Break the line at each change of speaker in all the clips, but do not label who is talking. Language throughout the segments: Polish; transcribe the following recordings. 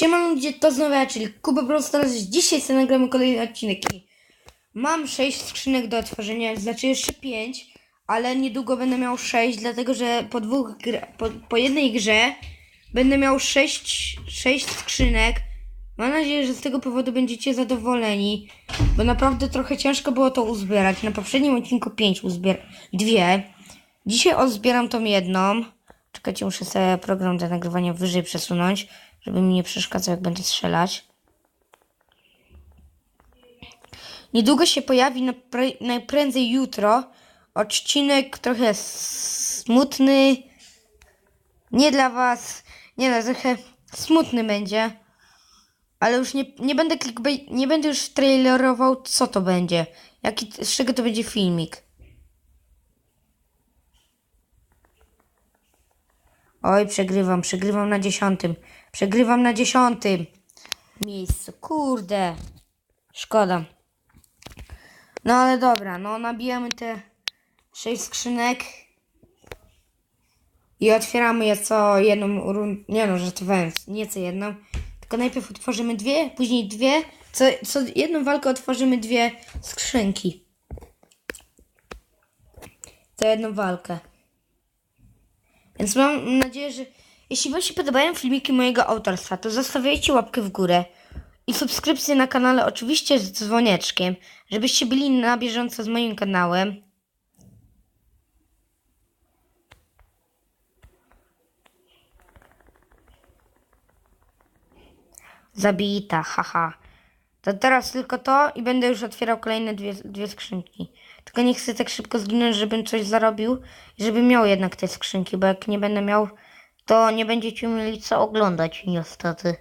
Siema ludzie, to znowu ja, czyli Kuba Bros. Teraz dzisiaj sobie nagramy kolejny odcinek i mam 6 skrzynek do otworzenia, znaczy jeszcze 5, ale niedługo będę miał 6, dlatego że po dwóch po, po jednej grze będę miał 6, 6 skrzynek. Mam nadzieję, że z tego powodu będziecie zadowoleni, bo naprawdę trochę ciężko było to uzbierać. Na poprzednim odcinku 5 uzbier... dwie. Dzisiaj odbieram tą jedną. Czekajcie, muszę sobie program do nagrywania wyżej przesunąć, żeby mi nie przeszkadzał, jak będę strzelać. Niedługo się pojawi najprędzej jutro odcinek trochę smutny. Nie dla was, nie no, trochę smutny będzie. Ale już nie, nie będę clickbait, nie będę już trailerował, co to będzie. Jaki, z czego to będzie filmik. Oj, przegrywam, przegrywam na dziesiątym. Przegrywam na dziesiątym miejscu. Kurde. Szkoda. No ale dobra, no nabijamy te sześć skrzynek. I otwieramy je co jedną rundę. Nie no, żartowałem, nie co jedną. Tylko najpierw otworzymy dwie, później dwie. Co, co jedną walkę otworzymy dwie skrzynki. Co jedną walkę. Więc mam nadzieję, że jeśli Wam się podobają filmiki mojego autorstwa, to zostawiajcie łapkę w górę i subskrypcję na kanale, oczywiście z dzwoneczkiem, żebyście byli na bieżąco z moim kanałem. Zabita, haha. To teraz tylko to i będę już otwierał kolejne dwie, dwie skrzynki. Tylko nie chcę tak szybko zginąć, żebym coś zarobił i żebym miał jednak te skrzynki, bo jak nie będę miał, to nie będziecie mieli co oglądać niestety.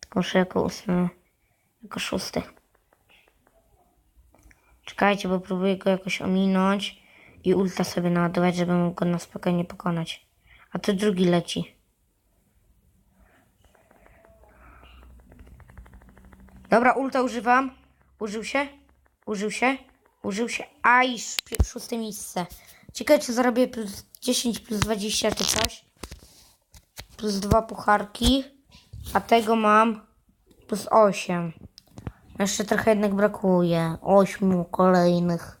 Tylko muszę jako ósmy, jako szósty. Czekajcie, bo próbuję go jakoś ominąć i ulta sobie naładować, żeby mógł go na spokojnie pokonać. A to drugi leci. Dobra, ulta używam. Użył się? Użył się? Użył się. Aj, szóste miejsce. Ciekawe, czy zarobię plus 10, plus 20 czy coś. Plus dwa pucharki. A tego mam plus 8. Jeszcze trochę jednak brakuje. 8 kolejnych.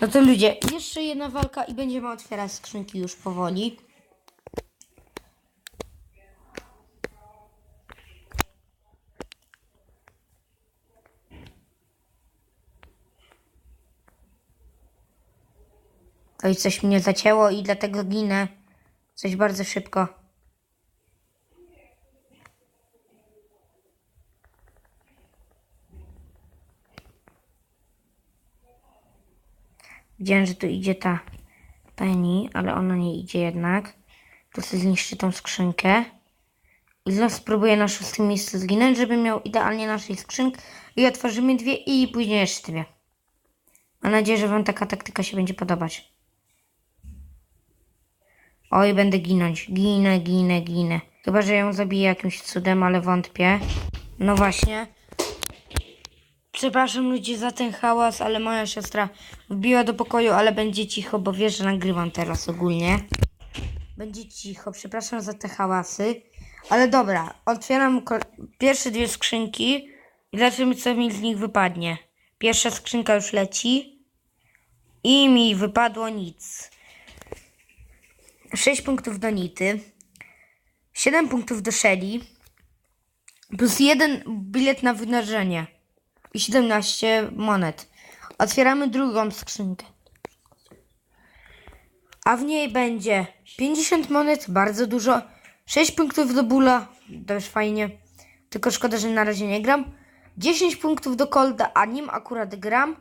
No to ludzie, jeszcze jedna walka i będziemy otwierać skrzynki już powoli. Oj, coś mnie zacięło i dlatego ginę. Coś bardzo szybko. Widziałem, że tu idzie ta Penny, ale ona nie idzie jednak. To sobie zniszczy tą skrzynkę. I znów spróbuję na szóstym miejscu zginąć, żeby miał idealnie naszej skrzynki. I otworzymy dwie i później jeszcze dwie. Mam nadzieję, że Wam taka taktyka się będzie podobać. Oj, będę ginąć. Ginę, ginę, ginę. Chyba, że ją zabiję jakimś cudem, ale wątpię. No właśnie. Przepraszam ludzi za ten hałas, ale moja siostra wbiła do pokoju, ale będzie cicho, bo wie, że nagrywam teraz ogólnie. Będzie cicho, przepraszam za te hałasy. Ale dobra, otwieram pierwsze dwie skrzynki i zobaczymy, co mi z nich wypadnie. Pierwsza skrzynka już leci i mi wypadło nic. 6 punktów do Nity, 7 punktów do Shelly, plus 1 bilet na wynarzenie i 17 monet. Otwieramy drugą skrzynkę. A w niej będzie 50 monet, bardzo dużo, 6 punktów do Bula, też fajnie, tylko szkoda, że na razie nie gram, 10 punktów do Colda, a nim akurat gram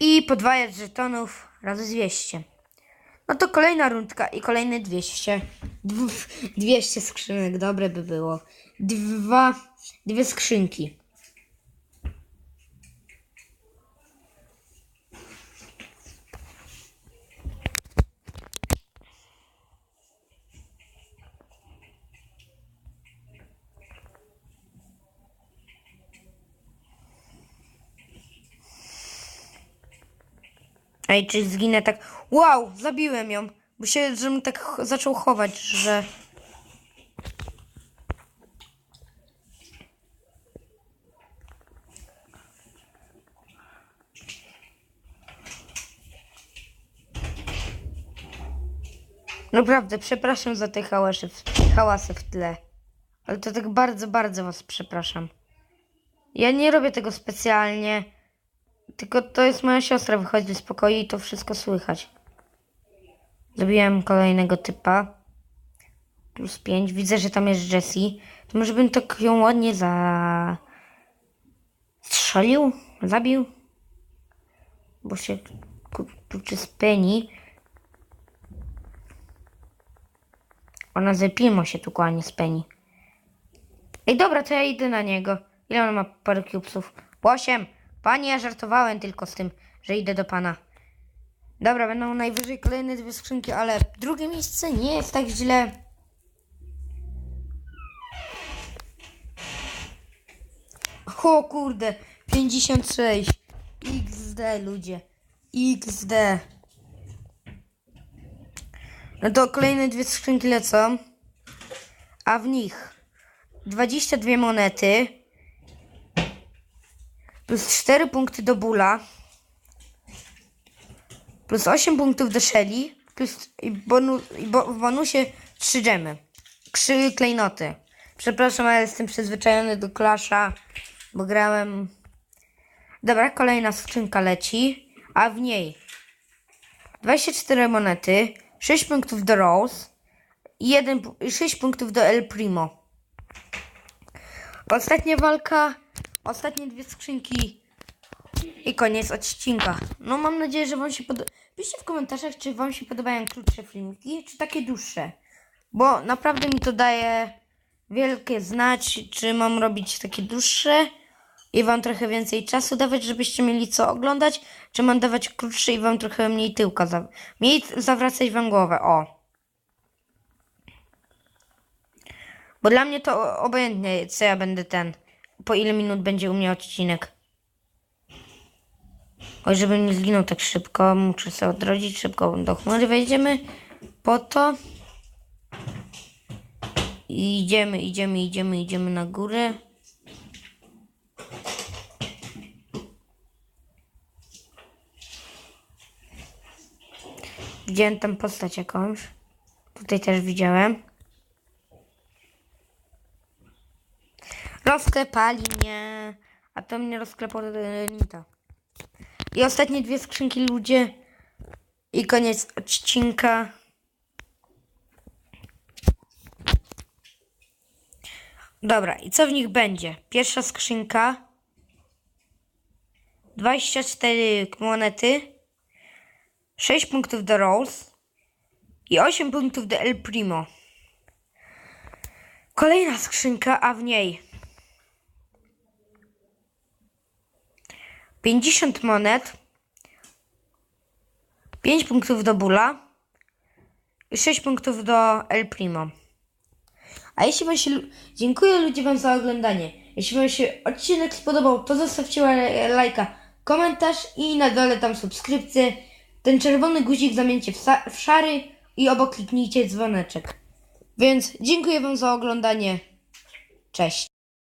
i podwajać żetonów razy 200. No to kolejna rundka i kolejne 200. Dw- 200 skrzynek, dobre by było. Dwa, dwie skrzynki. Ej, czy zginę tak... Wow, zabiłem ją. Bo się, żebym tak zaczął chować, że... Naprawdę, przepraszam za te hałasy w, hałasy w tle. Ale to tak bardzo, bardzo was przepraszam. Ja nie robię tego specjalnie. Tylko to jest moja siostra, wychodzi z pokoju i to wszystko słychać. Zrobiłem kolejnego typa. Plus 5. Widzę, że tam jest Jessie. To może bym tak ją ładnie za... Strzelił? Zabił? Bo się kurczy z Penny. Ona ze Pimo się tu kłania z Penny. Ej, dobra, to ja idę na niego. Ile on ma parę cubesów? Osiem. Panie, ja żartowałem tylko z tym, że idę do pana. Dobra, będą najwyżej kolejne dwie skrzynki, ale drugie miejsce nie jest tak źle. O kurde, 56. XD ludzie. XD. No to kolejne dwie skrzynki lecą. A w nich 22 monety. Plus 4 punkty do bóla. Plus 8 punktów do Shelly. Plus i, bonu, i bo, w bonusie 3 gemy. 3 klejnoty. Przepraszam, ale jestem przyzwyczajony do Clasha, bo grałem. Dobra, kolejna skrzynka leci, a w niej 24 monety, 6 punktów do Rose i 1, pu- i 6 punktów do El Primo. Ostatnia walka, ostatnie dwie skrzynki i koniec odcinka. No mam nadzieję, że Wam się podoba. Piszcie w komentarzach, czy Wam się podobają krótsze filmiki, czy takie dłuższe. Bo naprawdę mi to daje wielkie znać, czy mam robić takie dłuższe i Wam trochę więcej czasu dawać, żebyście mieli co oglądać, czy mam dawać krótsze i Wam trochę mniej tyłka, za... mniej zawracać Wam głowę, o. Bo dla mnie to obojętnie, co ja będę ten, po ile minut będzie u mnie odcinek. Oj, żebym nie zginął tak szybko, muszę sobie odrodzić szybko do chmury wejdziemy. Po to. I idziemy, idziemy, idziemy, idziemy na górę. Widziałem tam postać jakąś. Tutaj też widziałem. Rozklepali mnie. A to mnie rozklepał. I ostatnie dwie skrzynki ludzie. I koniec odcinka. Dobra, i co w nich będzie? Pierwsza skrzynka. 24 monety. 6 punktów do Rose. I 8 punktów do El Primo. Kolejna skrzynka, a w niej 50 monet, 5 punktów do Bula i 6 punktów do El Primo. A jeśli Wam się. Dziękuję ludzie Wam za oglądanie. Jeśli Wam się odcinek spodobał, to zostawcie la- lajka, komentarz i na dole tam subskrypcję. Ten czerwony guzik zamieńcie w, w szary i obok kliknijcie dzwoneczek. Więc dziękuję Wam za oglądanie. Cześć.